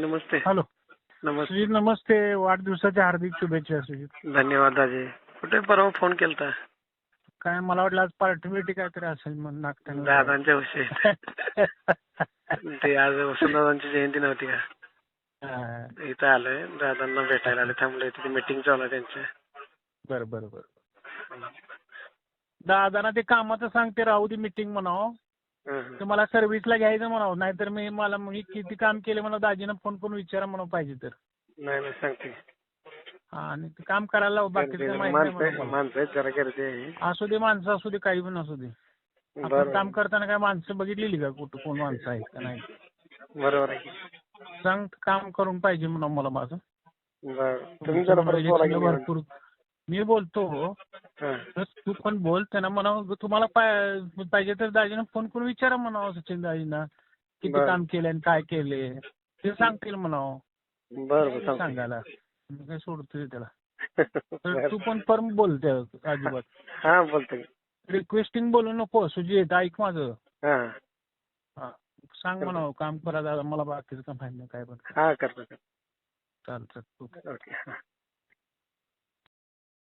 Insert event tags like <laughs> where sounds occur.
नमस्ते. Hello. नमस्ते. सुजित नमस्ते. वाढदिवसाच्या हार्दिक शुभेच्छा सुजित. धन्यवाद दाजी कुठे परवा फोन केलता? काय मला वाटलं आज पार्टी बिर्टी काहीतरी असेल म्हणून नागठाणे दादांच्या विषयी. <laughs> ते आज वसंतदादांची जयंती नव्हती का? हा, इथं आलोय. दादांना भेटायला आले थांबले तिथे मीटिंग चालू आहे त्यांची. बरं बरं बरं. दादाना ते कामाचं सांगते. राहू दे मिटिंग म्हणावं. हं, ते मला सर्व्हिसला घ्यायचं म्हणावं नाहीतर मी मला मी किती काम केले मला दाजीनं फोन करून विचारा म्हणावं पाहिजे तर. नाही नाही सांगते. हा, आणि ते काम करायला लावू बाकीचं माहिती नाही माणसं मला. माणसं आहेत जरा गर्दी आहे असू दे माणसं असू दे काही पण असू दे. आपण काम करताना काय माणसं बघितलेली का कुठं कोण माणसं आहेत का नाही? बरोबर आहे सांग काम करून पाहिजे म्हणून मला माझं. बरं. तुम्ही जरा परत बोला की Projection भरपूर मी बोलतो हं, तर तू पण बोल त्यांना म्हणावं तुम्हाला पाय- पाहिजे तर दाजीनं फोन करून विचारा म्हणावं सचिन दाजींना. किती बरं. काम केले आणि काय केले ते सांगतील म्हणावं. बरं बरं सांगतो. सांगायला. मी काय सोडतोय त्याला. तर बरं. तू पण फर्म बोल त्या अजिबात. हा बोलतो की. रिक्वेस्टिंग बोलू नको सुजित ऐक माझं. हा. हा सांग म्हणावं काम करा दादा मला बाकीचं माहिती नाही काय पण हा करतो करतो. चालतं ओके. ओके हा.